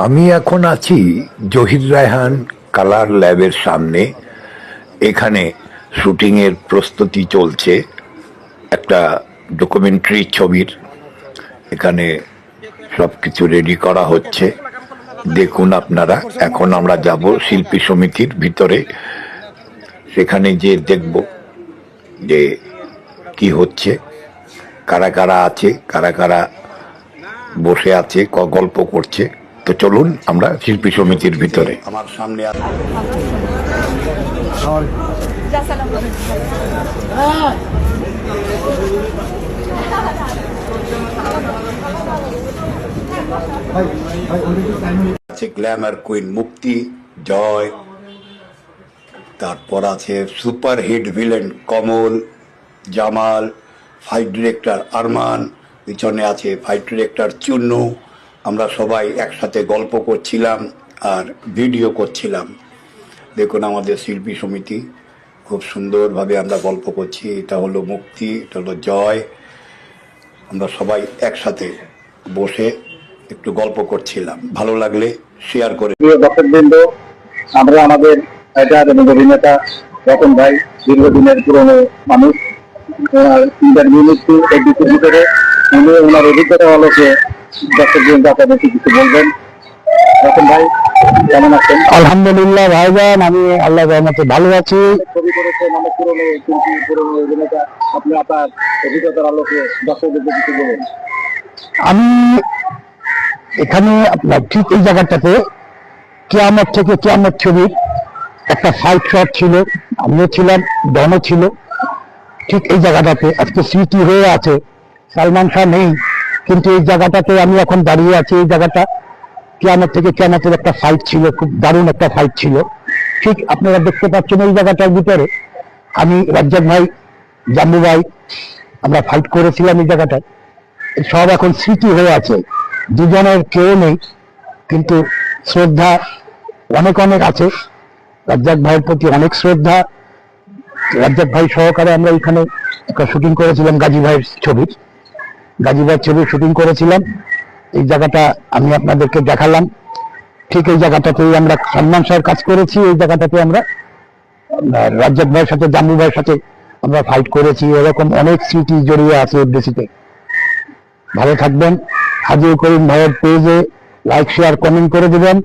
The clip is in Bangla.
আমি এখন আছি জহির রায়হান কালার ল্যাবের সামনে। এখানে শুটিংয়ের প্রস্তুতি চলছে। একটা ডকুমেন্টারি ছবির। এখানে সব কিছু রেডি করা হচ্ছে। দেখুন আপনারা, এখন আমরা যাব শিল্পী সমিতির ভিতরে। সেখানে যে দেখব যে কি হচ্ছে, কারা কারা আছে, কারা কারা বসে আছে, ক- গল্প করছে। তো চলুন আমরা শিল্পী সমিতির ভিতরে। আমার সামনে আছে গ্ল্যামার কুইন মুক্তি জয় তারপর আছে super hit villain Kamal Jamal fight director Arman পিছনে আছে ফাইট ডিরেক্টর চুন্নু আমরা সবাই একসাথে গল্প করছিলাম আর ভিডিও করছিলাম। দেখুন আমাদের শিল্পী সমিতি, খুব সুন্দরভাবে আমরা গল্প করছি। এটা হলো মুক্তি, এটা হলো জয়। আমরা সবাই একসাথে বসে একটু গল্প করছিলাম। ভালো লাগলে শেয়ার করে দর্শকবৃন্দ, আমরা আমাদের রাইটার এবং অভিনেতা রতন ভাই, দীর্ঘদিনের পুরনো মানুষ ইন্টারভিউ নিচ্ছি ভিতরে। উনি ওনার অভিজ্ঞতা আপনাদেরকে কিছু বলবেন? রতন ভাই কেমন আছেন? আলহামদুলিল্লাহ ভাইজান আমি আল্লাহ রহমতে ভালো আছি। ছবি করেছেন অনেক পুরনো শিল্পী পুরনো অভিনেতা। আপনি আপনার অভিজ্ঞতার আলোকে কিছু বলুন। আমি এখানে আপনার ঠিক এই জায়গাটাতে কেয়ামত থেকে কেয়ামত ছবির একটা ফাইট শট ছিল আমিও ছিলাম ডনও ছিল। ঠিক এই জায়গাটাতে আজকে স্মৃতি হয়ে আছে সালমান শাহ নেই কিন্তু এই জায়গাটাতে আমি এখন দাঁড়িয়ে আছি, এই জায়গাটা কেয়ামত থেকে কেয়ামতের একটা ফাইট ছিল, খুব দারুণ একটা ফাইট ছিল। ঠিক আপনারা দেখতে পাচ্ছেন এই জায়গাটার ভিতরে। আমি রাজ্জাক ভাই, জাম্বু ভাই, আমরা ফাইট করেছিলাম এই জায়গাটায়। সব এখন স্মৃতি হয়ে আছে। দুজনের কেউ নেই, কিন্তু শ্রদ্ধা অনেক অনেক আছে। রাজ্জাক ভাইয়ের প্রতি অনেক শ্রদ্ধা। রাজ্জাক ভাই সহকারে আমরা এখানে একটা শুটিং করেছিলাম গাজী ভাইয়ের ছবির গাজী ছবি শুটিং করেছিলাম। এই জায়গাটা আমি আপনাদেরকে দেখালাম। ঠিক এই জায়গাটাতেই আমরা সালমান শাহের কাজ করেছি। এই জায়গাটাতে আমরা রাজ্জাক ভাইয়ের সাথে, জাম্বু ভাইয়ের সাথে আমরা ফাইট করেছি। এরকম অনেক স্মৃতি জড়িয়ে আছে এফডিসিতে ভালো থাকবেন। হাজির করিম ভাইয়ের পেজে লাইক শেয়ার কমেন্ট করে দেবেন।